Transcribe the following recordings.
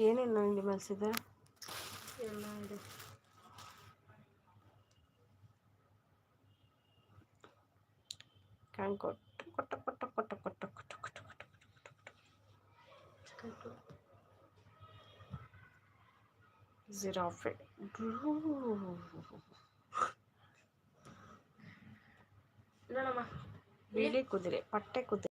ಏನೇನು ಅಂಗಡಿ ಬಳಸಿದ ಎಲ್ಲ ಇದೆ ಕಾಣ್ಕೊಟ್ಟು ಕೊಟ್ಟ ಕೊಟ್ಟ ಕೊಟ್ಟ ಕೊಟ್ಟ ಕೊಟ್ಟ ಕೊಟ್ಟ ಕೊಟ್ಟ ಕಟ್ಟು. ಜಿರಾಫೆ ನೋಡಮ್ಮ ಬಿಳಿ ಕುದುರೆ ಪಟ್ಟೆ ಕುದುರೆ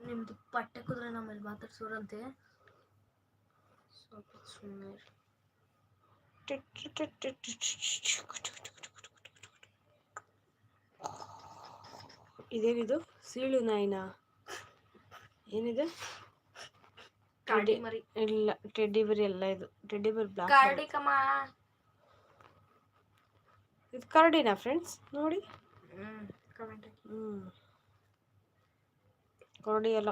ನಿಮ್ದು ಪಟ್ಟೆ ಕುದ್ರೆ ನಮ್ಮಲ್ಲಿ ಮಾತಾಡ್ಸೋರಂತೆ ಸ್ವಲ್ಪ ಸುಮ್ಮನೆ ಇದೇನಿದು ಸೀಳು ನಾಯಿನ ಏನಿದೆ ಕಾಡಿ ಮರಿ ಇಲ್ಲ ಟೆಡ್ಡಿ ಬರಿ ಎಲ್ಲ ಇದು ಟೆಡ್ಡಿ ಬರಿ ಬ್ಲಾಕ್ ಕಾಡಿ ಕಮ್ಮ ಇದು ಕರಡಿನಾ ಫ್ರೆಂಡ್ಸ್ ನೋಡಿ ಕಮೆಂಟ್ ಹಾಕಿ ಹ್ಮ್ ಕೊರಡಿ ಎಲ್ಲ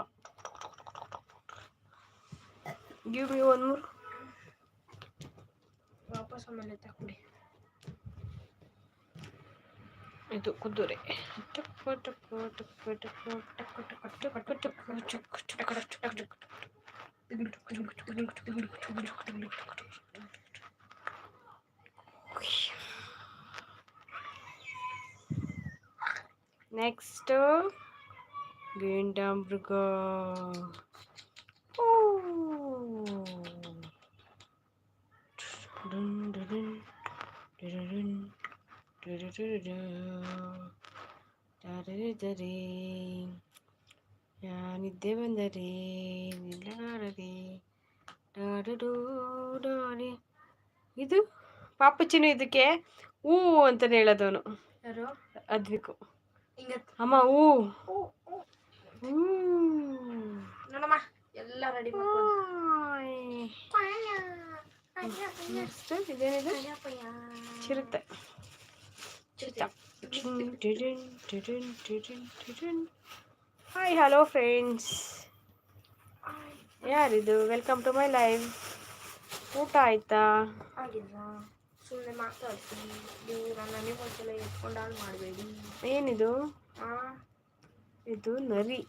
ಗಿವ್ ಮಿ ಒನ್ ಮೂರ್ ವಾಪಸ್ ಆಮೇಲೆ ತಕೊಡಿ ಇದು ಕುದುರೆ ಟಕ್ಕು ಟಕ್ಕು ಟಕ್ಕು ಟಕ್ಕು ಟಕ್ಕು ಟಕ್ಕು ಟಕ್ಕು ಟಕ್ಕು ಟಕ್ಕು ಟಕ್ಕು ಟಕ್ಕು నెక్స్ట్ గేంటాంబ్రుగా నిద్దే బందరే నిల్లగాడరే డాడు ಡಾರಿ ಇದು ಪಾಪುಚಿನ ಇದಕ್ಕೆ ಹೂ ಅಂತಲೇ ಹೇಳೋದವನು ಯಾರು ಅದ್ವಿಕು ಅಮ್ಮ ಹೂ ನೋಡಮ್ಮ ಎಲ್ಲ ರೆಡಿ ಇದೇನಿದೆ? ಚಿರುತ್ತೆ ಹಾಯ್ ಹಲೋ ಫ್ರೆಂಡ್ಸ್ ಯಾರಿದು? ವೆಲ್ಕಮ್ ಟು ಮೈ ಲೈವ್ ಊಟ ಆಯ್ತಾ? ಸುಮ್ಮನೆ ಮಾತಾಡ್ತೀನಿ. ನೀವು ನನ್ನ ಅನಿಮಲ್ಸ್ ಎಲ್ಲ ಎತ್ಕೊಂಡು ಹಾಳು ಮಾಡಬೇಡಿ. ಏನಿದು? ಇದು ನರಿ.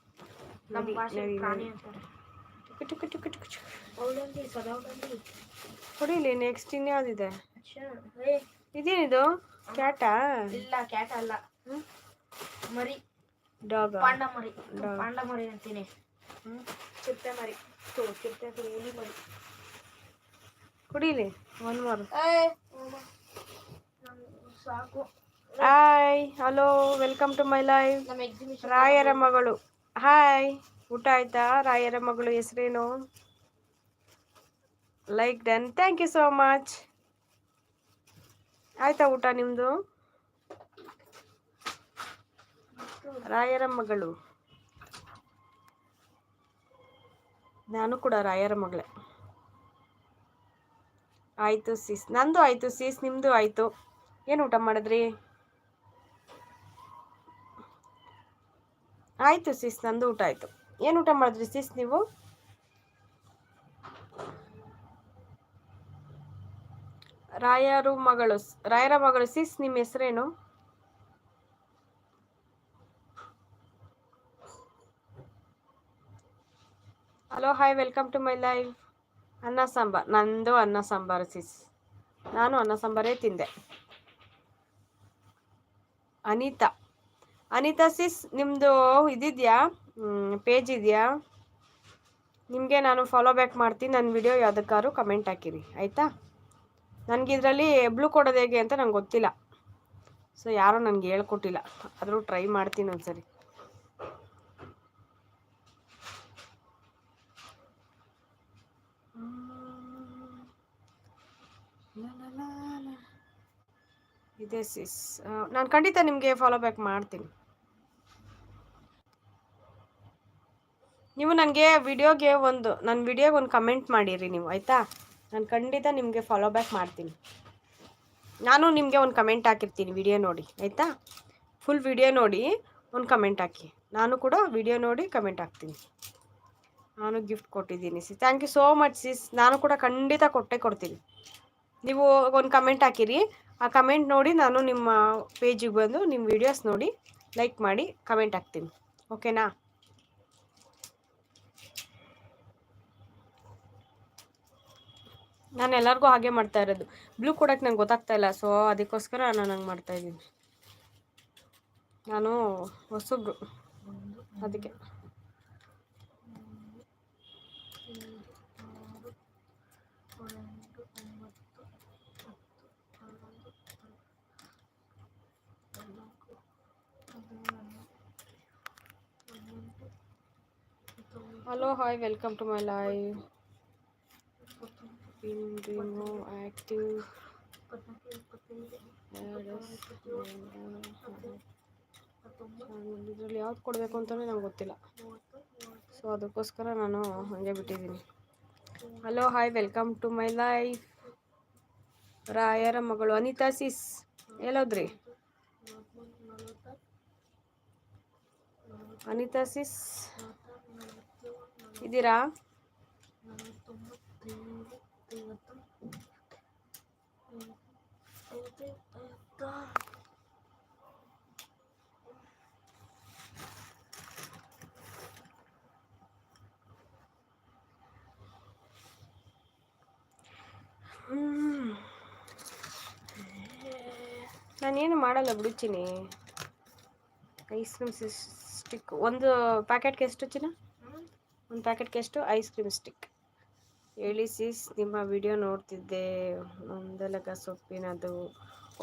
ನಮ್ಮ ಭಾಷೆ ಪ್ರಾಣಿ ಅಂತಾರೆ. ಟುಕು ಟುಕು ಟುಕು ಟುಕು. ಅವಳಂದಿ ಸದಾವಳಂದಿ ಹೊಡಿಲಿ ನೆಕ್ಸ್ಟ್ ಇನ್ಯಾವ್ದಿದೆ ಇದೇನಿದು? ಕ್ಯಾಟಾ? ಇಲ್ಲ ಕ್ಯಾಟ ಅಲ್ಲ. ಹ್ಮ್? ಮರಿ. ಡಾಗ ಪಾಂಡ ಮರಿ. ಪಾಂಡ ಮರಿ ಅಂತೀನಿ. ಚಿರತೆ ಮರಿ. ಚಿರತೆ ಹುಲಿ ಮರಿ. ಕುಡೀಲಿ ಒನ್ ಮೋರ್. ಸಾಕು. Hi hello welcome to my live ರಾಯರ ಮಗಳು. ಹಾಯ್ ಊಟ ಆಯ್ತಾ? ರಾಯರ ಮಗಳು ಹೆಸರೇನು? Like done thank you so much ಆಯ್ತಾ ಊಟ ನಿಮ್ಮದು ರಾಯರ ಮಗಳು. ನಾನು ಕೂಡ ರಾಯರ ಮಗಳೇ. ಆಯಿತು ಸೀಸ್ ನಂದು ಆಯಿತು ಸೀಸ್ ನಿಮ್ಮದು ಆಯಿತು. ಏನು ಊಟ ಮಾಡಿದ್ರಿ? ಆಯಿತು ಸೀಸ್ ನಂದು ಊಟ ಆಯಿತು. ಏನು ಊಟ ಮಾಡಿದ್ರಿ ಸೀಸ್ ನೀವು? ರಾಯರು ಮಗಳು, ರಾಯರ ಮಗಳು ಸೀಸ್ ನಿಮ್ಮ ಹೆಸರೇನು? Hello hi welcome to my live ಅನ್ನ ಸಾಂಬಾರ್. ನಂದು ಅನ್ನ ಸಾಂಬಾರು ಸಿಸ್. ನಾನು ಅನ್ನ ಸಾಂಬಾರೇ ತಿಂದೆ. ಅನಿತಾ. ಅನಿತಾ ಸಿಸ್ ನಿಮ್ಮದು ಇದಿದೆಯಾ? ಪೇಜ್ ಇದೆಯಾ? ನಿಮಗೆ ನಾನು ಫಾಲೋ ಬ್ಯಾಕ್ ಮಾಡ್ತೀನಿ. ನನ್ನ ವಿಡಿಯೋ ಯಾವುದಕ್ಕಾದ್ರೂ ಕಮೆಂಟ್ ಹಾಕಿರಿ. ಆಯಿತಾ? ನನಗೆ ಇದರಲ್ಲಿ ಬ್ಲೂ ಕೊಡೋದು ಹೇಗೆ ಅಂತ ನಂಗೆ ಗೊತ್ತಿಲ್ಲ. ಸೊ ಯಾರೂ ನನಗೆ ಹೇಳ್ಕೊಟ್ಟಿಲ್ಲ. ಆದರೂ ಟ್ರೈ ಮಾಡ್ತೀನಿ ಒಂದ್ಸರಿ. ಇದೆ ಸಿಸ್ ನಾನು ಖಂಡಿತ ನಿಮಗೆ ಫಾಲೋ ಬ್ಯಾಕ್ ಮಾಡ್ತೀನಿ. ನೀವು ನನಗೆ ವಿಡಿಯೋಗೆ ಒಂದು ನನ್ನ ವಿಡಿಯೋಗೆ ಒಂದು ಕಮೆಂಟ್ ಮಾಡಿರಿ ನೀವು, ಆಯಿತಾ? ನಾನು ಖಂಡಿತ ನಿಮಗೆ ಫಾಲೋ ಬ್ಯಾಕ್ ಮಾಡ್ತೀನಿ. ನಾನು ನಿಮಗೆ ಒಂದು ಕಮೆಂಟ್ ಹಾಕಿರ್ತೀನಿ ವಿಡಿಯೋ ನೋಡಿ, ಆಯಿತಾ? ಫುಲ್ ವಿಡಿಯೋ ನೋಡಿ ಒಂದು ಕಮೆಂಟ್ ಹಾಕಿ. ನಾನು ಕೂಡ ವಿಡಿಯೋ ನೋಡಿ ಕಮೆಂಟ್ ಹಾಕ್ತೀನಿ. ನಾನು ಗಿಫ್ಟ್ ಕೊಟ್ಟಿದ್ದೀನಿ C thank you so much sis ನಾನು ಕೂಡ ಖಂಡಿತ ಕೊಟ್ಟೆ ಕೊಡ್ತೀನಿ. ನೀವು ಒಂದು ಕಮೆಂಟ್ ಹಾಕಿರಿ. ಆ ಕಮೆಂಟ್ ನೋಡಿ ನಾನು ನಿಮ್ಮ ಪೇಜಿಗೆ ಬಂದು ನಿಮ್ಮ ವಿಡಿಯೋಸ್ ನೋಡಿ ಲೈಕ್ ಮಾಡಿ ಕಮೆಂಟ್ ಹಾಕ್ತೀನಿ. ಓಕೆನಾ ನಾನು ಎಲ್ಲರಿಗೂ ಹಾಗೆ ಮಾಡ್ತಾ ಇರೋದು. ಬ್ಲೂ ಕೊಡೋಕ್ಕೆ ನಂಗೆ ಗೊತ್ತಾಗ್ತಾ ಇಲ್ಲ ಸೊ ಅದಕ್ಕೋಸ್ಕರ ನಾನು ಹಂಗೆ ಮಾಡ್ತಾಯಿದ್ದೀನಿ ನಾನು ಹೊಸಬ್ರು. ಅದಕ್ಕೆ. Hello hi welcome to my live in remove active ಇದರಲ್ಲಿ ಯಾವ್ದು ಕೊಡಬೇಕು ಅಂತಲೇ ನಂಗೆ ಗೊತ್ತಿಲ್ಲ. ಸೊ ಅದಕ್ಕೋಸ್ಕರ ನಾನು ಹಾಗೆ ಬಿಟ್ಟಿದ್ದೀನಿ. Hello hi welcome to my life ರಾಯರ ಮಗಳು ಅನಿತಾ ಸಿಸ್ ಎಲ್ಲೋದ್ರಿ? ಅನಿತಾ ಸಿಸ್ ಇದ್ದೀರಾ? ನಾನೇನು ಮಾಡಲ್ಲ ಬಿಡುಚಿನಿ. ಐಸ್ ಕ್ರೀಮ್ ಸ್ಟಿಕ್ ಒಂದು ಪ್ಯಾಕೆಟ್ಗೆ ಎಷ್ಟು ಚಿನ್ನ? ಒಂದು ಪ್ಯಾಕೆಟ್ಗೆ ಎಷ್ಟು ಐಸ್ ಕ್ರೀಮ್ ಸ್ಟಿಕ್ ಹೇಳಿ ಸೀಸ್ ನಿಮ್ಮ ವಿಡಿಯೋ ನೋಡ್ತಿದ್ದೆ. ಒಂದಲಗ ಸೊಪ್ಪಿನದು.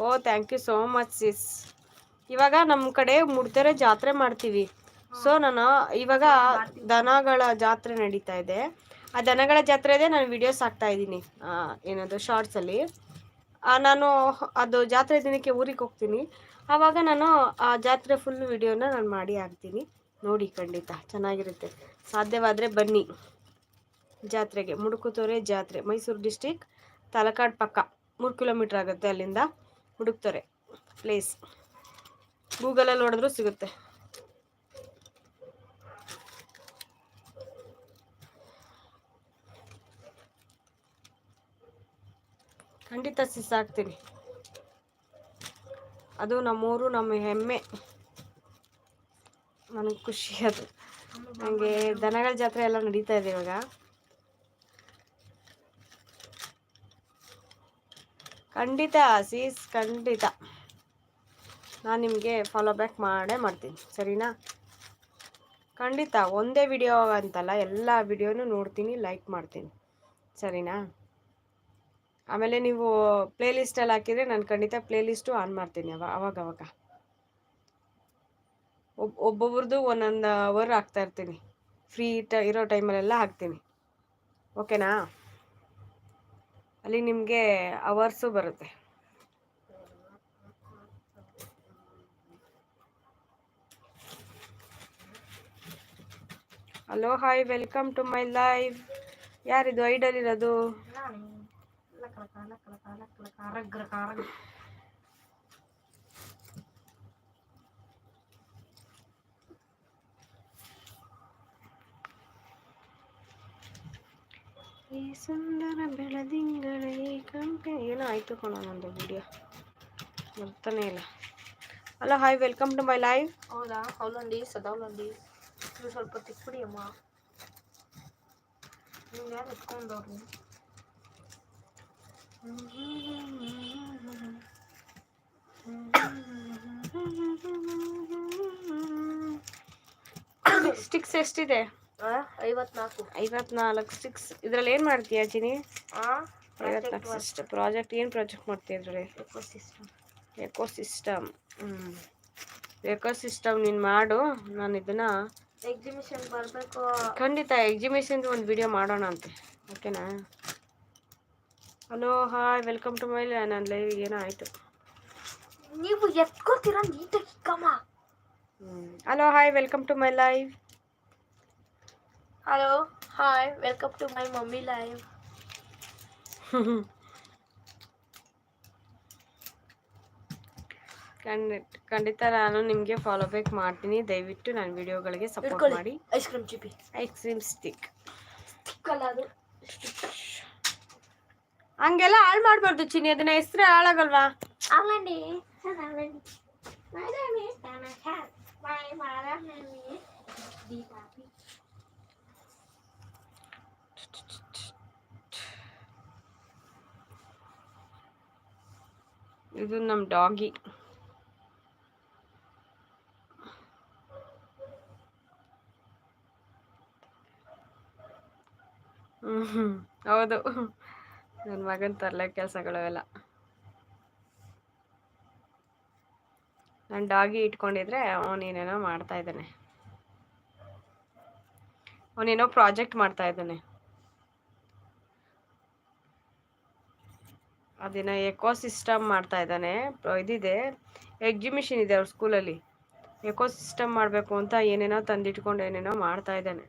ಓ thank you so much sis ಇವಾಗ ನಮ್ಮ ಕಡೆ ಮುಡ್ತೆರೆ ಜಾತ್ರೆ ಮಾಡ್ತೀವಿ. ಸೊ ನಾನು ಇವಾಗ ದನಗಳ ಜಾತ್ರೆ ನಡೀತಾ ಇದೆ. ಆ ದನಗಳ ಜಾತ್ರೆದೇ ನಾನು ವಿಡಿಯೋಸ್ ಹಾಕ್ತಾ ಇದ್ದೀನಿ. ಏನದು ಶಾರ್ಟ್ಸಲ್ಲಿ ನಾನು ಅದು ಜಾತ್ರೆ ದಿನಕ್ಕೆ ಊರಿಗೆ ಹೋಗ್ತೀನಿ. ಆವಾಗ ನಾನು ಆ ಜಾತ್ರೆ ಫುಲ್ ವಿಡಿಯೋನ ನಾನು ಮಾಡಿ ಹಾಕ್ತೀನಿ. ನೋಡಿ ಖಂಡಿತ, ಚೆನ್ನಾಗಿರುತ್ತೆ. ಸಾಧ್ಯವಾದರೆ ಬನ್ನಿ. ಜಾತ್ರೆಗೆ, ಮುಡುಕುತೊರೆ ಜಾತ್ರೆ, ಮೈಸೂರು ಡಿಸ್ಟಿಕ್ ತಲಕಾಡ್ ಪಕ್ಕ. ಮೂರು ಕಿಲೋಮೀಟ್ರ್ ಆಗುತ್ತೆ ಅಲ್ಲಿಂದ ಮುಡುಕ್ತೊರೆ ಪ್ಲೇಸ್ ಗೂಗಲಲ್ಲಿ ನೋಡಿದ್ರೂ ಸಿಗುತ್ತೆ. ಖಂಡಿತ ಸಿಸ್ ಹಾಕ್ತೀನಿ ಅದು ನಮ್ಮೂರು, ನಮ್ಮ ಹೆಮ್ಮೆ. ನನಗೆ ಖುಷಿ ಅದು. ನನಗೆ ದನಗಳ ಜಾತ್ರೆ ಎಲ್ಲ ನಡೀತಾ ಇದೆ ಇವಾಗ. ಖಂಡಿತ ಸೀಸ್ ಖಂಡಿತ. ನಾನು ನಿಮಗೆ ಫಾಲೋ ಬ್ಯಾಕ್ ಮಾಡೇ ಮಾಡ್ತೀನಿ, ಸರಿನಾ? ಖಂಡಿತ, ಒಂದೇ ವಿಡಿಯೋ ಅಂತಲ್ಲ, ಎಲ್ಲ ವಿಡಿಯೋನು ನೋಡ್ತೀನಿ ಲೈಕ್ ಮಾಡ್ತೀನಿ, ಸರಿನಾ? ಆಮೇಲೆ ನೀವು ಪ್ಲೇ ಲಿಸ್ಟಲ್ಲಿ ಹಾಕಿದರೆ ನಾನು ಖಂಡಿತ ಪ್ಲೇ ಲಿಸ್ಟು ಆನ್ ಮಾಡ್ತೀನಿ ಅವ ಅವಾಗ ಅವಾಗ ಒಬ್ ಒಬ್ಬೊಬ್ರದ್ದು ಒಂದೊಂದು ಅವರ್ ಹಾಕ್ತಾ ಇರ್ತೀನಿ. ಫ್ರೀ ಟ ಇರೋ ಟೈಮಲ್ಲೆಲ್ಲ ಹಾಕ್ತೀನಿ. ಓಕೆನಾ ಅಲ್ಲಿ ನಿಮಗೆ ಅವರ್ಸು ಬರುತ್ತೆ. Hello hi welcome to my live ಯಾರಿದು? ಐಡಲ್ ಇರೋದು ಈ ಸುಂದರ ಬೆಳದಿಂಗಳೇ ಕಂಪೆ ಏನೋ ಆಯಿತು ಕಣೋ ನಂದು ವಿಡಿಯೋ ಬರ್ತಾನೆ ಇಲ್ಲ. ಅಲ್ಲ hi welcome to my live ಹೌದಾ? ಅವಲಂಡೀಸ್ ಸದಾ ಅವಲಂಡೀಸ್ ನೀವು ಸ್ವಲ್ಪ ತಿಕ್ಬಿಡಿ ಅಮ್ಮ. ನೀವು ಯಾರು ಎತ್ಕೊಂಡವ್ರು? ಸ್ಟಿಕ್ಸ್ ಎಷ್ಟಿದೆ? ಐವತ್ನಾಲ್ಕು. ಐವತ್ನಾಲ್ಕು ಸಿಕ್ಸ್ ಇದ್ರಲ್ಲಿ ಏನು ಮಾಡ್ತೀಯ ಜಿನಿ? ಐವತ್ನಾಲ್ಕು ಪ್ರಾಜೆಕ್ಟ್ ಏನು ಪ್ರಾಜೆಕ್ಟ್ ಮಾಡ್ತೀಯ ಇದರಲ್ಲಿ? ಎಕೋಸಿಸ್ಟಮ್ ಎಕೋ ಸಿಸ್ಟಮ್ ಹ್ಞೂ ಎಕೋ ಸಿಸ್ಟಮ್ ನೀನು ಮಾಡು. ನಾನು ಇದನ್ನು ಎಕ್ಸಿಬಿಷನ್ ಬರಬೇಕು. ಖಂಡಿತ ಎಕ್ಸಿಬಿಷನ್ದು ಒಂದು ವಿಡಿಯೋ ಮಾಡೋಣ ಅಂತೆ. ಓಕೆನಾ hello hi welcome to my ನನ್ನ ಲೈವ್ ಏನೋ ಆಯಿತು. ನೀವು ಎತ್ಕೋತೀರ ನೀಟಾಗಿ ಕಮ್ಮ hello hi welcome to my live hello hi welcome to my mummy live ಖಂಡಿತ ಖಂಡಿತ ನಾನು ನಿಮಗೆ ಫಾಲೋ ಬ್ಯಾಕ್ ಮಾಡ್ತೀನಿ ದಯವಿಟ್ಟು ನನ್ನ ವಿಡಿಯೋಗಳಿಗೆ ಸಪೋರ್ಟ್ ಇಟ್ಕೊಳ್ಳಿ ಮಾಡಿ ಐಸ್ ಕ್ರೀಮ್ ಚಿಪಿ ಐಸ್ ಕ್ರೀಮ್ ಸ್ಟಿಕ್ ಸಿಕ್ಕಲ್ಲ ಅದು ಹಂಗೆಲ್ಲ ಹಾಳು ಮಾಡಬಾರ್ದು ಚಿನ್ನಿ ಅದನ್ನ ಹೆಸ್ರು ಹಾಳಾಗಲ್ವಾ అవునండి అవునండి ಇದು ನಮ್ಮ ಡಾಗಿ. ಹೌದು. ನನ್ನ ಮಗನ ತರಲೆ ಕೆಲಸಗಳು ಎಲ್ಲ ನಾನು ಡಾಗಿ ಇಟ್ಕೊಂಡಿದ್ರೆ ಅವನೇನೇನೋ ಮಾಡ್ತಾ ಇದ್ದಾನೆ. ಅವನೇನೋ ಪ್ರಾಜೆಕ್ಟ್ ಮಾಡ್ತಾ ಇದ್ದಾನೆ. ಅದೇನೋ ಎಕೋ ಸಿಸ್ಟಮ್ ಮಾಡ್ತಾ ಇದ್ದಾನೆ. ಇದಿದೆ. ಎಕ್ಸಿಬಿಷನ್ ಇದೆ ಅವ್ರ ಸ್ಕೂಲಲ್ಲಿ. ಎಕೋ ಸಿಸ್ಟಮ್ ಮಾಡಬೇಕು ಅಂತ ಏನೇನೋ ತಂದಿಟ್ಕೊಂಡು ಏನೇನೋ ಮಾಡ್ತಾ ಇದ್ದಾನೆ.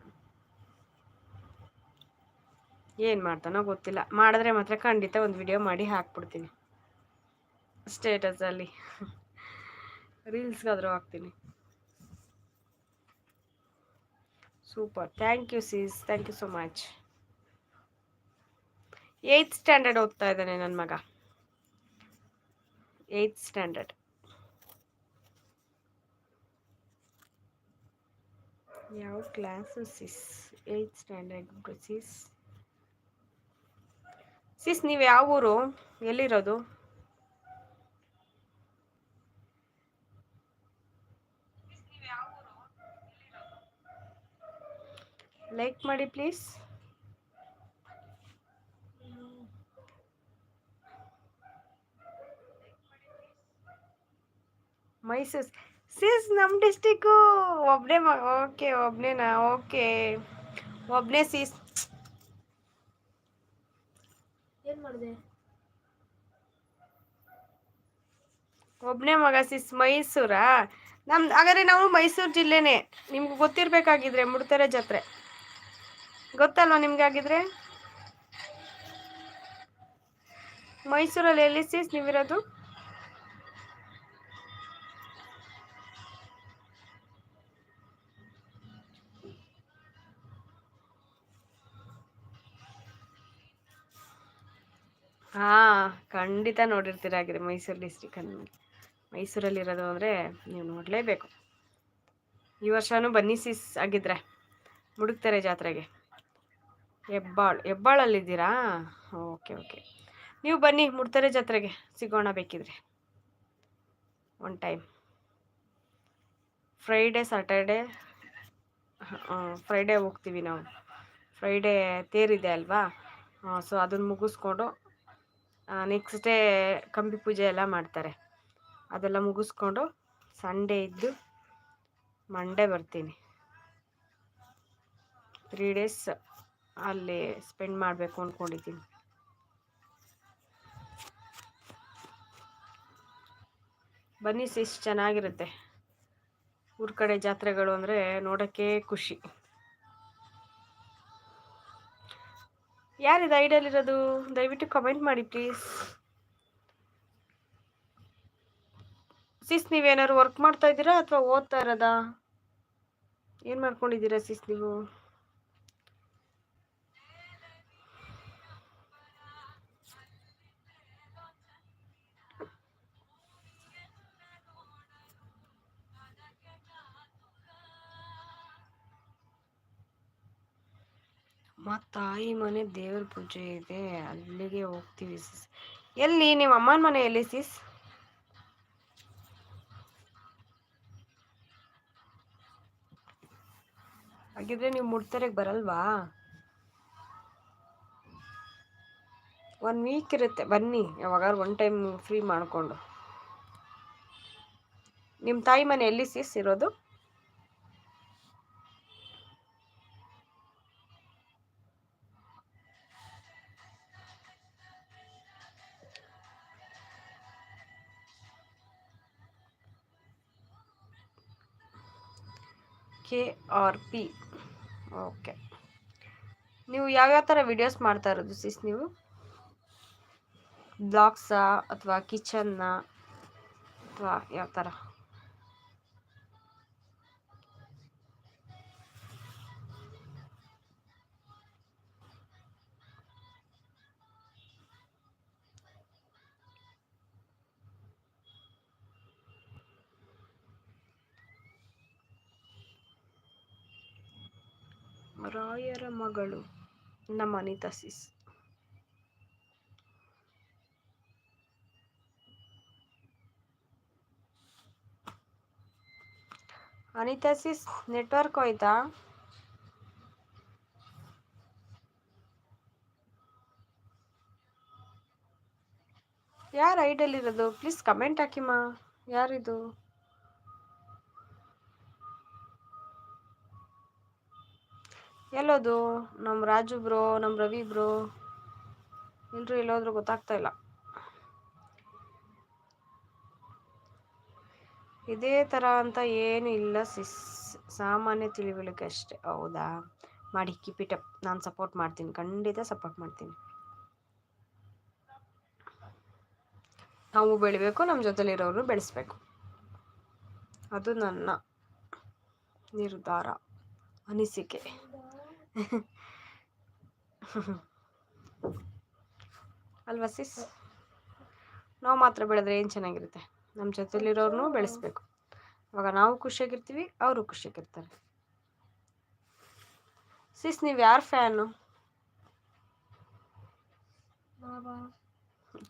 ಏನು ಮಾಡ್ತಾನೋ ಗೊತ್ತಿಲ್ಲ. ಮಾಡಿದ್ರೆ ಮಾತ್ರ ಖಂಡಿತ ಒಂದು ವಿಡಿಯೋ ಮಾಡಿ ಹಾಕ್ಬಿಡ್ತೀನಿ. ಸ್ಟೇಟಸಲ್ಲಿ ರೀಲ್ಸ್ಗಾದರೂ ಹಾಕ್ತೀನಿ. Super thank you sis thank you so much eighth standard ಓದ್ತಾ ಇದ್ದಾನೆ ನನ್ನ ಮಗ. ಏಯ್ತ್ ಸ್ಟ್ಯಾಂಡರ್ಡ್ ಯಾವ class sis eighth standard sis sis ನೀವು ಯಾವ ಊರು? ಎಲ್ಲಿರೋದು? ಲೈಕ್ ಮಾಡಿ ಪ್ಲೀಸ್ ಮೈಸೂರು. ಸಿಸ್ ನಮ್ಮ ಡಿಸ್ಟಿಕ್ಕು ಒಬ್ಬನೇ ಮ ಓಕೆ ಒಬ್ಬನೇನಾ ಓಕೆ. ಒಬ್ಬನೇ ಸೀಸ್ ಏನು ಮಾಡಿದೆ? ಒಬ್ಬನೇ ಮಗ ಸಿಸ್ ಮೈಸೂರಾ? ನಮ್ ಹಾಗಾದ್ರೆ ನಾವು ಮೈಸೂರು ಜಿಲ್ಲೆನೇ. ನಿಮ್ಗೆ ಗೊತ್ತಿರಬೇಕಾಗಿದ್ರೆ ಮುಡ್ತಾರೆ ಜಾತ್ರೆ. ಗೊತ್ತಲ್ವಾ ನಿಮ್ಗೆ ಆಗಿದ್ರೆ ಮೈಸೂರಲ್ಲಿ ಎಲ್ಲಿ ಸಿಸ್ ನೀವಿರೋದು? ಖಂಡಿತ ನೋಡಿರ್ತೀರಾಗಿದೆ ಮೈಸೂರು ಡಿಸ್ಟಿಕ್ ಮೈಸೂರಲ್ಲಿರೋದು ಅಂದರೆ ನೀವು ನೋಡಲೇಬೇಕು. ಈ ವರ್ಷವೂ ಬನ್ನಿ ಸಿಸ್ ಆಗಿದ್ರೆ, ಮುಡುಕ್ತಾರೆ ಜಾತ್ರೆಗೆ. ಹೆಬ್ಬಾಳು, ಹೆಬ್ಬಾಳಲ್ಲಿದ್ದೀರಾ? Okay okay. ನೀವು ಬನ್ನಿ ಮುಡ್ತಾರೆ ಜಾತ್ರೆಗೆ, ಸಿಗೋಣ ಬೇಕಿದ್ರೆ. One time Friday Saturday Friday ಹೋಗ್ತೀವಿ ನಾವು. ಫ್ರೈಡೇ ತೇರಿದೆ ಅಲ್ವಾ? ಸೊ ಅದನ್ನು ಮುಗಿಸ್ಕೊಂಡು ನೆಕ್ಸ್ಟ್ ಡೇ ಕಂಬಿ ಪೂಜೆ ಎಲ್ಲ ಮಾಡ್ತಾರೆ. ಅದೆಲ್ಲ ಮುಗಿಸ್ಕೊಂಡು ಸಂಡೇ ಇದ್ದು ಮಂಡೇ ಬರ್ತೀನಿ. ತ್ರೀ ಡೇಸ್ ಅಲ್ಲಿ ಸ್ಪೆಂಡ್ ಮಾಡಬೇಕು ಅಂದ್ಕೊಂಡಿದ್ದೀನಿ ಬನ್ನಿ ಸಿಸ್ ಚೆನ್ನಾಗಿರುತ್ತೆ. ಊರ ಕಡೆ ಜಾತ್ರೆಗಳು ಅಂದರೆ ನೋಡೋಕ್ಕೆ ಖುಷಿ. ಯಾರಿದು ಐಡಿಯಲ್ಲಿರೋದು ದಯವಿಟ್ಟು ಕಮೆಂಟ್ ಮಾಡಿ ಪ್ಲೀಸ್ ಸಿಸ್ ನೀವೇನಾದ್ರು ವರ್ಕ್ ಮಾಡ್ತಾ ಇದ್ದೀರಾ ಅಥವಾ ಓದ್ತಾ ಇರೋದಾ? ಏನು ಮಾಡ್ಕೊಂಡಿದ್ದೀರಾ ಸಿಸ್ ನೀವು? ಅಮ್ಮ, ತಾಯಿ ಮನೆ ದೇವ್ರ ಪೂಜೆ ಇದೆ. ಅಲ್ಲಿಗೆ ಹೋಗ್ತೀವಿ ಸಿಸ್ ಎಲ್ಲಿ? ನಿಮ್ಮ ಅಮ್ಮನ ಮನೆ ಎಲ್ಲಿ ಸಿಸ್ ಹಾಗಿದ್ರೆ ನೀವು ಮುಡ್ತರೆಗೆ ಬರಲ್ವಾ? ಒನ್ ವೀಕ್ ಇರುತ್ತೆ. ಬನ್ನಿ. ಯಾವಾಗಾದ್ರು ಒನ್ ಟೈಮ್ ಫ್ರೀ ಮಾಡಿಕೊಂಡು. ನಿಮ್ಮ ತಾಯಿ ಮನೆ ಎಲ್ಲಿ ಸಿಸ್ ಇರೋದು? ಆರ್ ಪಿ ಓಕೆ ನೀವು ಯಾವ್ಯಾವ ಥರ ವಿಡಿಯೋಸ್ ಮಾಡ್ತಾ ಇರೋದು ಸಿಸ್ ನೀವು? ಬ್ಲಾಗ್ಸಾ ಅಥವಾ ಕಿಚನ್ನ ಅಥವಾ ಯಾವ ಥರ ರಾಯರ ಮಗಳು ನಮ್ಮ Anita sis Anita sis network ಹೋಯ್ತಾ? ಯಾರು ಐಡಲ್ಲಿರೋದು ಪ್ಲೀಸ್ ಕಮೆಂಟ್ ಹಾಕಿಮ್ಮ. ಯಾರಿದು? ಎಲ್ಲೋದು? ನಮ್ಮ ರಾಜು ಬ್ರೋ ನಮ್ಮ ರವಿ ಬ್ರೋ. ಎಲ್ಲರೂ ಎಲ್ಲೋದ್ರು ಗೊತ್ತಾಗ್ತಾ ಇಲ್ಲ. ಇದೇ ಥರ ಅಂತ ಏನು ಇಲ್ಲ ಸಿಸ್. ಸಾಮಾನ್ಯ ತಿಳಿವಳಿಕೆ ಅಷ್ಟೇ. ಹೌದಾ? ಮಾಡಿ ಕೀಪ್ ಇಟ್ ಅಪ್ ನಾನು ಸಪೋರ್ಟ್ ಮಾಡ್ತೀನಿ. ಖಂಡಿತ ಸಪೋರ್ಟ್ ಮಾಡ್ತೀನಿ. ನಾವು ಬೆಳಿಬೇಕು ನಮ್ಮ ಜೊತೆಲಿರೋರು ಬೆಳೆಸ್ಬೇಕು. ಅದು ನನ್ನ ನಿರ್ಧಾರ. ಅನಿಸಿಕೆ. ಅಲ್ವಾ ಸಿಸ್? ನಾವು ಮಾತ್ರ ಬೆಳೆದ್ರೆ ಏನು ಚೆನ್ನಾಗಿರುತ್ತೆ? ನಮ್ಮ ಜೊತೆಲಿರೋರ್ನೂ ಬೆಳೆಸ್ಬೇಕು. ಅವಾಗ ನಾವು ಖುಷಿಯಾಗಿರ್ತೀವಿ ಅವರು ಖುಷಿಯಾಗಿರ್ತಾರೆ. ಸಿಸ್ ನೀವು ಯಾರು fan?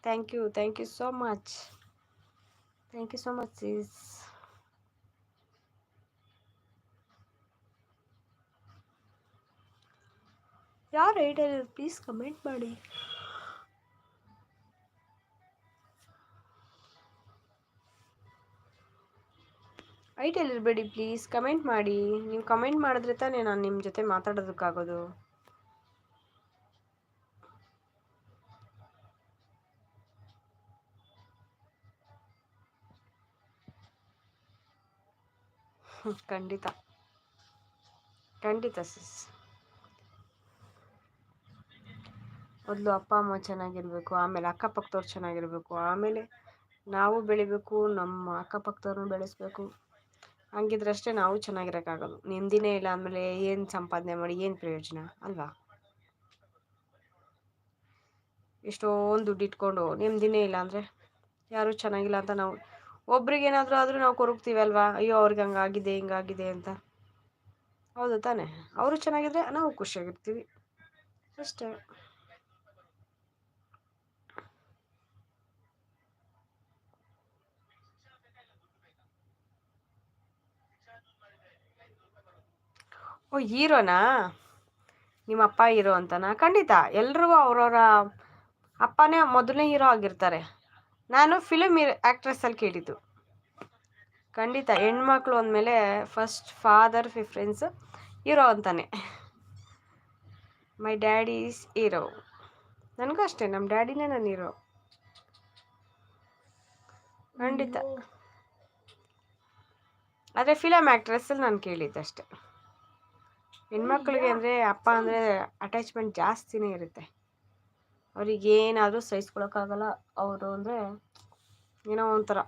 Thank you thank you so much. Thank you so much sis. ಯಾರು ಐಡಿಯಾ ಪ್ಲೀಸ್ ಕಮೆಂಟ್ ಮಾಡಿ. ಐಟೆಲ್ ಇರಬೇಡಿ ಪ್ಲೀಸ್ ಕಮೆಂಟ್ ಮಾಡಿ. ನೀವು ಕಮೆಂಟ್ ಮಾಡಿದ್ರೆ ತಾನೇ ನಾನು ನಿಮ್ಮ ಜೊತೆ ಮಾತಾಡೋದಕ್ಕಾಗೋದು. ಖಂಡಿತ. ಖಂಡಿತ ಸಿಸ್ ಮೊದಲು ಅಪ್ಪ, ಅಮ್ಮ ಚೆನ್ನಾಗಿರ್ಬೇಕು, ಆಮೇಲೆ ಅಕ್ಕಪಕ್ಕದವ್ರು ಚೆನ್ನಾಗಿರಬೇಕು, ಆಮೇಲೆ ನಾವು ಬೆಳಿಬೇಕು, ನಮ್ಮ ಅಕ್ಕಪಕ್ಕದವ್ರನ್ನ ಬೆಳೆಸ್ಬೇಕು. ಹಂಗಿದ್ರಷ್ಟೇ ನಾವು ಚೆನ್ನಾಗಿರೋಕ್ಕಾಗೋದು ನೆಮ್ಮದಿನೇ ಇಲ್ಲ ಆಮೇಲೆ ಏನು ಸಂಪಾದನೆ ಮಾಡಿ, ಏನು ಪ್ರಯೋಜನ ಅಲ್ವಾ? ಎಷ್ಟೊಂದು ದುಡ್ಡು ಇಟ್ಕೊಂಡು ನೆಮ್ಮದಿನೇ ಇಲ್ಲ ಅಂದರೆ ಯಾರೂ ಚೆನ್ನಾಗಿಲ್ಲ ಅಂತ ನಾವು ಒಬ್ರಿಗೇನಾದರೂ ಆದರೂ ನಾವು ಕೊರಗ್ತೀವಿ ಅಲ್ವಾ? ಅಯ್ಯೋ, ಅವ್ರಿಗೆ ಹಂಗಾಗಿದೆ ಹಿಂಗಾಗಿದೆ ಅಂತ. ಹೌದು ತಾನೆ. ಅವರು ಚೆನ್ನಾಗಿದ್ರೆ ನಾವು ಖುಷಿಯಾಗಿರ್ತೀವಿ. ಅಷ್ಟೇ. ಓ ಹೀರೋನಾ? ನಿಮ್ಮ ಅಪ್ಪ ಹೀರೋ ಅಂತನಾ? ಖಂಡಿತ. ಎಲ್ರಿಗೂ ಅವರವರ ಅಪ್ಪನೇ ಮೊದಲನೇ ಹೀರೋ ಆಗಿರ್ತಾರೆ. ನಾನು ಫಿಲಮ್ ಆ್ಯಕ್ಟ್ರೆಸ್ಸಲ್ಲಿ ಕೇಳಿದ್ದು. ಖಂಡಿತ. ಹೆಣ್ಮಕ್ಳು ಅಂದಮೇಲೆ ಫಸ್ಟ್ ಫಾದರ್ ಫಿಫ್ರೆನ್ಸ್ ಹೀರೋ ಅಂತಾನೆ. ಮೈ ಡ್ಯಾಡಿ ಈಸ್ ಹೀರೋ ನನಗೂ ಅಷ್ಟೇ. ನಮ್ಮ ಡ್ಯಾಡಿನೇ ನಾನು ಹೀರೋ ಖಂಡಿತ. ಆದರೆ ಫಿಲಮ್ ಆ್ಯಕ್ಟ್ರೆಸ್ಸಲ್ಲಿ ನಾನು ಕೇಳಿದ್ದೆ ಅಷ್ಟೆ ಹೆಣ್ಮಕ್ಳಿಗೆ ಅಂದರೆ ಅಪ್ಪ ಅಂದರೆ ಅಟ್ಯಾಚ್ಮೆಂಟ್ ಜಾಸ್ತಿನೇ ಇರುತ್ತೆ. ಅವ್ರಿಗೆ ಏನಾದರೂ ಸಹಿಸ್ಕೊಳಕ್ಕಾಗಲ್ಲ, ಅವರು ಅಂದರೆ ಏನೋ ಒಂಥರ.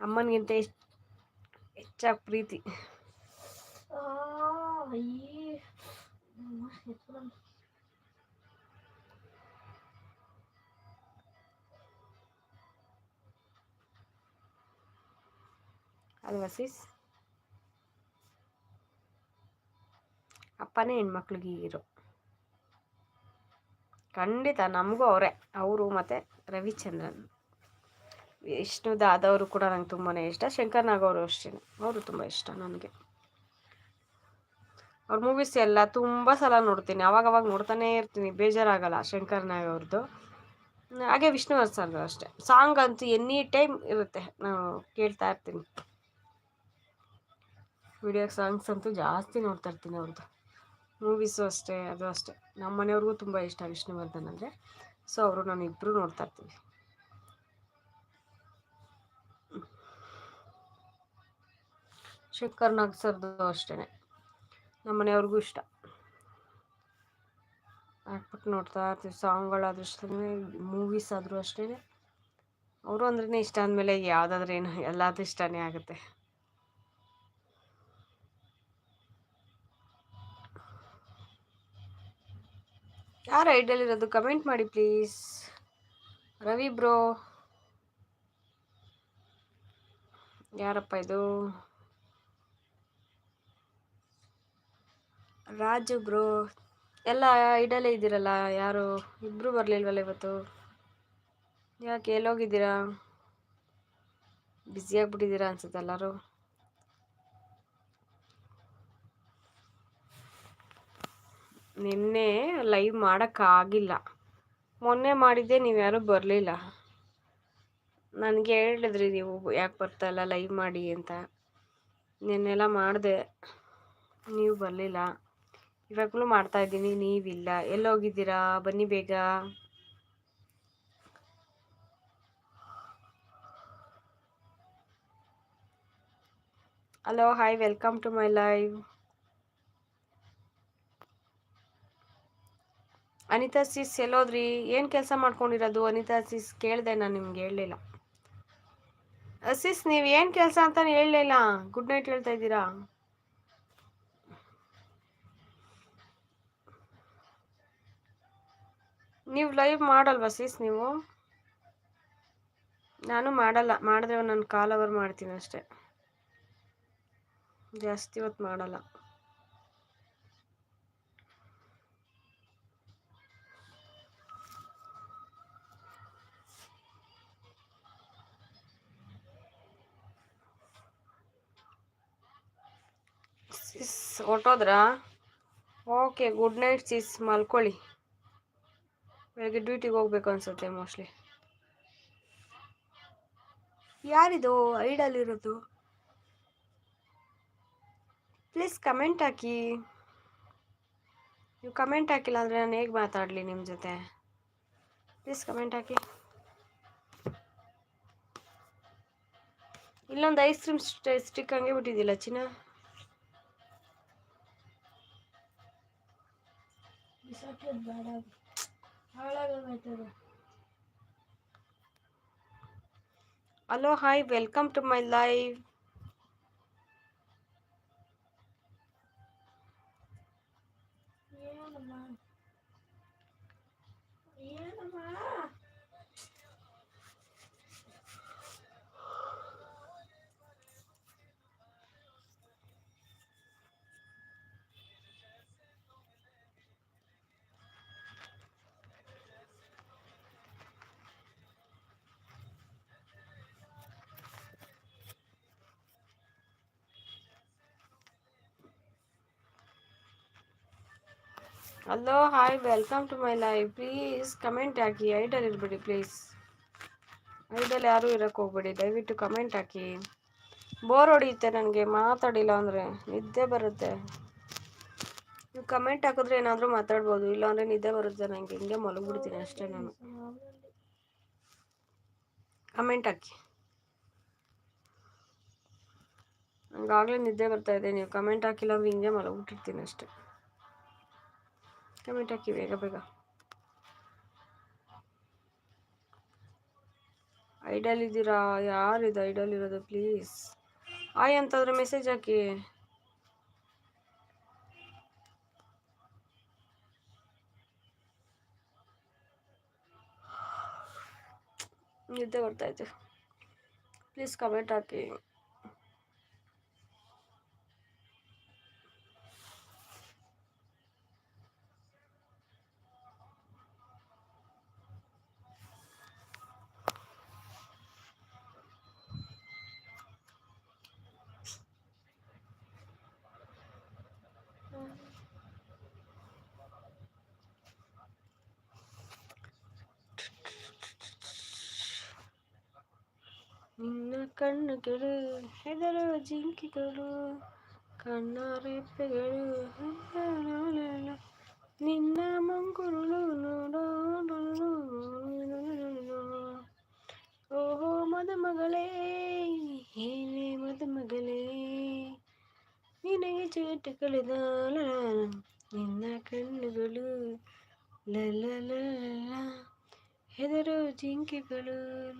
ಅಮ್ಮನಿಗಿಂತ ಹೆಚ್ಚಾಗಿ ಪ್ರೀತಿ. ಅಲ್ವಾ ಸಿಸ್ ಅಪ್ಪನೇ ಹೆಣ್ಮಕ್ಳಿಗೆ ಹೀರೋ. ಖಂಡಿತ ನಮಗೂ ಅವರೇ, ಅವರು ಮತ್ತು ರವಿಚಂದ್ರನ್. ವಿಷ್ಣು ದಾದವರು ಕೂಡ ನಂಗೆ ತುಂಬಾ ಇಷ್ಟ, ಶಂಕರ್ ನಾಗ್ ಅವರು ಅಷ್ಟೇ, ಅವರು ತುಂಬ ಇಷ್ಟ ನನಗೆ. ಅವ್ರ ಮೂವೀಸ್ ಎಲ್ಲ ತುಂಬ ಸಲ ನೋಡ್ತೀನಿ ಅವಾಗ ಅವಾಗ ನೋಡ್ತಾನೇ ಇರ್ತೀನಿ, ಬೇಜಾರಾಗಲ್ಲ ಶಂಕರ್ ನಾಗ್ ಅವ್ರದ್ದು ಹಾಗೆ ವಿಷ್ಣುವರ್ಧನ್ ಸರ್ದು ಅಷ್ಟೇ, ಸಾಂಗ್ ಅಂತೂ ಎನಿ ಟೈಮ್ ಇರುತ್ತೆ, ನಾನು ಕೇಳ್ತಾ ಇರ್ತೀನಿ. ವಿಡಿಯೋ ಸಾಂಗ್ಸ್ ಅಂತೂ ಜಾಸ್ತಿ ನೋಡ್ತಾ ಇರ್ತೀನಿ ಅವ್ರದ್ದು ಮೂವೀಸು ಅಷ್ಟೇ, ಅದು ಅಷ್ಟೇ. ನಮ್ಮ ಮನೆಯವ್ರಿಗೂ ತುಂಬ ಇಷ್ಟ ವಿಷ್ಣುವರ್ಧನ್ ಅಂದರೆ. ಸೊ ಅವರು ನಾನು ಇಬ್ಬರು ನೋಡ್ತಾ ಇರ್ತೀವಿ. ಶಂಕರ್ ನಾಗ್ ಸರ್ದು ಅಷ್ಟೇ ನಮ್ಮ ಮನೆಯವ್ರಿಗೂ ಇಷ್ಟ. ಹಾಕ್ಬಿಟ್ಟು ನೋಡ್ತಾ ಇರ್ತೀವಿ. ಸಾಂಗ್ಗಳಾದ್ರೂ ಅಷ್ಟೇ ಮೂವೀಸ್ ಆದರೂ ಅಷ್ಟೇ ಅವರು ಅಂದ್ರೇ ಇಷ್ಟ ಅಂದಮೇಲೆ ಯಾವುದಾದ್ರೂ ಏನು, ಎಲ್ಲಾದ್ರೂ ಇಷ್ಟನೇ ಆಗುತ್ತೆ. ಯಾರು ಇರೋದು? ಕಮೆಂಟ್ ಮಾಡಿ ಪ್ಲೀಸ್ ರವಿ ಬ್ರೋ ಯಾರಪ್ಪ ಇದು? ರಾಜು ಬ್ರೋ ಎಲ್ಲ ಐಡಲ್ಲೇ ಇದ್ದೀರಲ್ಲ ಯಾರು? ಇಬ್ಬರು ಬರಲಿಲ್ವಲ್ಲ ಇವತ್ತು? ಯಾಕೆ ಎಲ್ಲೋಗಿದ್ದೀರಾ ಬ್ಯುಸಿ ಆಗ್ಬಿಟ್ಟಿದ್ದೀರಾ ಅನ್ಸುತ್ತೆ ಎಲ್ಲರೂ. ನಿನ್ನೆ ಲೈವ್ ಮಾಡೋಕ್ಕಾಗಿಲ್ಲ. ಮೊನ್ನೆ ಮಾಡಿದ್ದೆ, ನೀವು ಯಾರೂ ಬರಲಿಲ್ಲ. ನನಗೆ ಹೇಳಿದ್ರಿ, ನೀವು ಯಾಕೆ ಬರ್ತಾಯಿಲ್ಲ ಲೈವ್ ಮಾಡಿ ಅಂತ. ನಿನ್ನೆಲ್ಲ ಮಾಡಿದೆ, ನೀವು ಬರಲಿಲ್ಲ. ಇವಾಗಲೂ ಮಾಡ್ತಾಯಿದ್ದೀನಿ ನೀವಿಲ್ಲ. ಎಲ್ಲೋಗಿದ್ದೀರಾ? ಬನ್ನಿ ಬೇಗ. Hello hi welcome to my live Anita sis ಎಲ್ಲೋದ್ರಿ? ಏನು ಕೆಲಸ ಮಾಡ್ಕೊಂಡಿರೋದು? ಅನಿತಾ ಸಿಸ್ ಕೇಳಿದೆ, ನಾನು ನಿಮ್ಗೆ ಹೇಳಲಿಲ್ಲ. ಸಿಸ್ ನೀವು ಏನು ಕೆಲಸ ಅಂತ ಹೇಳಲಿಲ್ಲ ಗುಡ್ ನೈಟ್ ಹೇಳ್ತಾ ಇದ್ದೀರಾ? ನೀವು ಲೈವ್ ಮಾಡಲ್ವಾ ಸಿಸ್ ನೀವು? ನಾನು ಮಾಡಲ್ಲ. ಮಾಡಿದ್ರೆ ನಾನು ಕಾಲ್ ಅವರ್ ಮಾಡ್ತೀನಿ ಅಷ್ಟೇ. ಜಾಸ್ತಿ ಹೊತ್ತು ಮಾಡಲ್ಲ. ಸಿಸ್ ಹೊಟ್ಟೋದ್ರಾ ಓಕೆ ಗುಡ್ ನೈಟ್ ಸಿಸ್ ಮಲ್ಕೊಳ್ಳಿ. ಬೆಳಗ್ಗೆ ಡ್ಯೂಟಿಗೆ ಹೋಗ್ಬೇಕು ಅನ್ಸುತ್ತೆ ಮೋಸ್ಟ್ಲಿ ಯಾರಿದು? ಐಡಲ್ ಇರೋದು? ಪ್ಲೀಸ್ ಕಮೆಂಟ್ ಹಾಕಿ. ನೀವು ಕಮೆಂಟ್ ಹಾಕಿಲ್ಲ ಅಂದರೆ ನಾನು ಹೇಗೆ ಮಾತಾಡಲಿ ನಿಮ್ಮ ಜೊತೆ? ಪ್ಲೀಸ್ ಕಮೆಂಟ್ ಹಾಕಿ. ಇಲ್ಲೊಂದು ಐಸ್ ಕ್ರೀಮ್ ಸ್ಟಿಕ್ ಹಂಗೆ ಬಿಟ್ಟಿದ್ದಿಲ್ಲ ಚಿನ್ನ? Hello hi welcome to my live hello hi welcome to my live please comment hockey idle ಇರಬೇಡಿ ಪ್ಲೀಸ್ ಐಡಲ್ ಯಾರೂ ಇರೋಕ್ಕೆ ಹೋಗ್ಬೇಡಿ, ದಯವಿಟ್ಟು ಕಮೆಂಟ್ ಹಾಕಿ. ಬೋರ್ ಹೊಡೆಯುತ್ತೆ ನನಗೆ, ಮಾತಾಡಿಲ್ಲ ಅಂದರೆ ನಿದ್ದೆ ಬರುತ್ತೆ. ನೀವು ಕಮೆಂಟ್ ಹಾಕಿದ್ರೆ ಏನಾದರೂ ಮಾತಾಡ್ಬೋದು ಇಲ್ಲಾಂದರೆ ನಿದ್ದೆ ಬರುತ್ತೆ ನನಗೆ ಹಿಂಗೆ ಮಲಗಿಬಿಡ್ತೀನಿ ಅಷ್ಟೇ ನಾನು. ಕಮೆಂಟ್ ಹಾಕಿ. ನನಗಾಗಲೇ ನಿದ್ದೆ ಬರ್ತಾ ಇದೆ, ನೀವು ಕಮೆಂಟ್ ಹಾಕಿಲ್ಲ ಅಂದರೆ ಹಿಂಗೆ ಮಲಗಿಬಿಟ್ಟಿರ್ತೀನಿ ಅಷ್ಟೇ. ಕಮೆಂಟ್ ಹಾಕಿ ಬೇಗ ಬೇಗ ಐಡಲ್ ಇದ್ದೀರಾ ಯಾರಿದು ಐಡಲ್ ಇರೋದು ಪ್ಲೀಸ್ ಆಯ್ ಅಂತಂದ್ರೆ ಮೆಸೇಜ್ ಹಾಕಿ ನಿದ್ದೆ ಬರ್ತೈತೆ ಪ್ಲೀಸ್ ಕಮೆಂಟ್ ಹಾಕಿ ನಿನ್ನ ಕಣ್ಣುಗಳು ಹೆದರೋ ಜಿಂಕೆಗಳು ಕಣ್ಣ ರೆಪ್ಪೆಗಳು ಲಲಲಲ. ನಿನ್ನ ಮಂಗುರುಳು ನೋಡೋ ಓಹೋ ಮದುಮಗಳೇ ಏನೇ ಮದುಮಗಳೇ ನಿನಗೆ ಚೇಟ ಕಳೆದ ನಿನ್ನ ಕಣ್ಣುಗಳು ಲಲಲ ಹೆದರೋ ಜಿಂಕೆಗಳು ಲಾಲ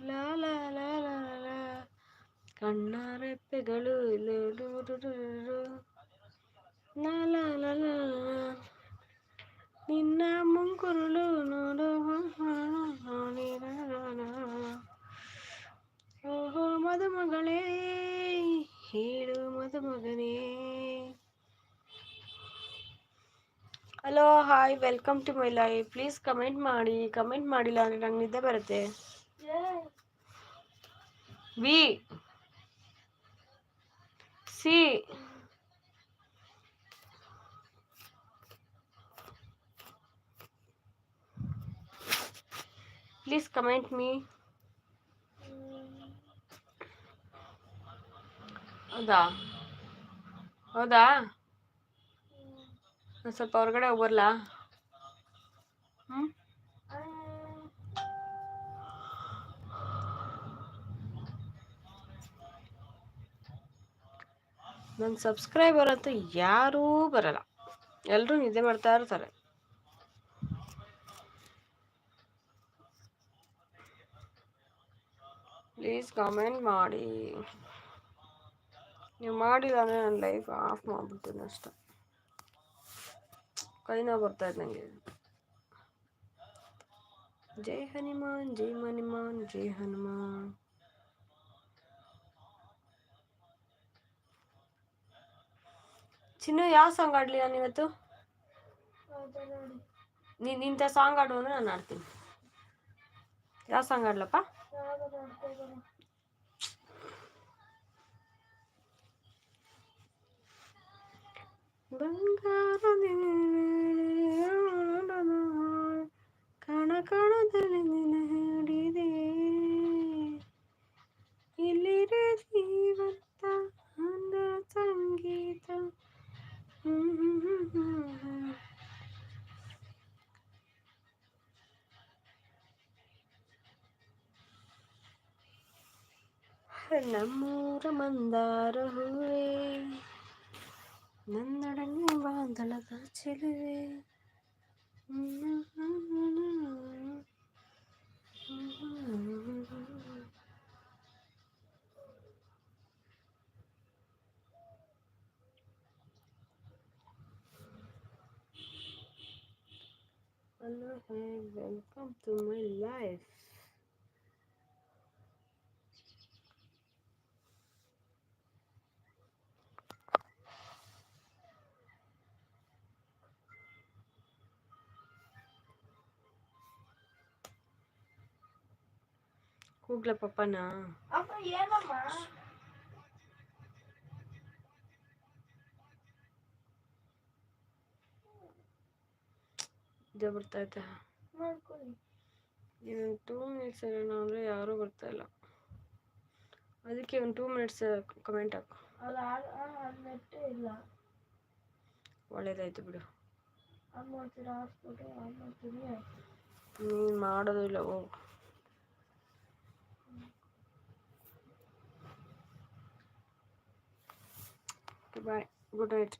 ಲಾಲ ಕಣ್ಣ ರೆಪ್ಪೆಗಳು ಲಾಲ ಲಾಲ ನಿನ್ನ ಮುಂಗುರುಳು hi welcome to my life please comment ಮಾಡಿ ಕಮೆಂಟ್ ಮಾಡಿಲ್ಲ ಅಂದರೆ ನಂಗೆ ನಿದ್ದೆ ಬರುತ್ತೆ. ವಿ ಸಿ ಪ್ಲೀಸ್ ಕಮೆಂಟ್ ಮೀ ಹೌದಾ? ಹೌದಾ? ಸ್ವಲ್ಪ ಹೊರಗಡೆ ಹೋಗ್ಬರ್ಲಾ ಹ್ಞೂ ನನ್ನ ಸಬ್ಸ್ಕ್ರೈಬರ್ ಅಂತ ಯಾರೂ ಬರಲ್ಲ. ಎಲ್ಲರೂ ನಿದ್ದೆ ಮಾಡ್ತಾ ಇರ್ತಾರೆ. ಪ್ಲೀಸ್ ಕಮೆಂಟ್ ಮಾಡಿ. ನೀವು ಮಾಡಿಲ್ಲ ಅಂದರೆ ನನ್ನ ಲೈಫ್ ಆಫ್ ಮಾಡ್ಬಿಡ್ತೀನಿ ಅಷ್ಟೆ. ಕೈನೋ ನೋವು ಬರ್ತಾ ಇದೆ ನನಗೆ ಜೈ ಹನುಮಾನ್ ಜೈ ಹನುಮಾನ್ ಜೈ ಹನುಮಾನ್. ಚಿನ್ನು ಯಾವ ಸಾಂಗ್ ಆಡಲಿ ನಾನು ಇವತ್ತು? ನೀನು ಇಂಥ ಸಾಂಗ್ ಆಡು ಅಂದ್ರೆ ನಾನು ಆಡ್ತೀನಿ ಯಾವ ಸಾಂಗ್ ಆಡ್ಲಪ್ಪ ಬಂಗಾರದ ಮಂದಾರ ಹೂವೇ ನನ್ನಡನೆ ಬಾಂಧಳದ ಚೆಲುವೆ ಕೂಗ್ಲ ಪಪ್ಪನ ಇದೇ ಬರ್ತೈತೆ ಮಾಡ್ಕೊಳ್ಳಿ ಇನ್ನೊಂದು ಟೂ ಮಿನಿಟ್ಸ್ ಇರೋಣ ಅಂದರೆ ಯಾರೂ ಬರ್ತಾ ಇಲ್ಲ ಅದಕ್ಕೆ ಒಂದು ಟೂ ಮಿನಿಟ್ಸ್ ಕಮೆಂಟ್ ಹಾಕು ಒಳ್ಳೇದಾಯ್ತು ಬಿಡು ನೀನು ಮಾಡೋದು ಇಲ್ಲ ಹೋಗು ಬಾಯ್ ಗುಡ್ ನೈಟ್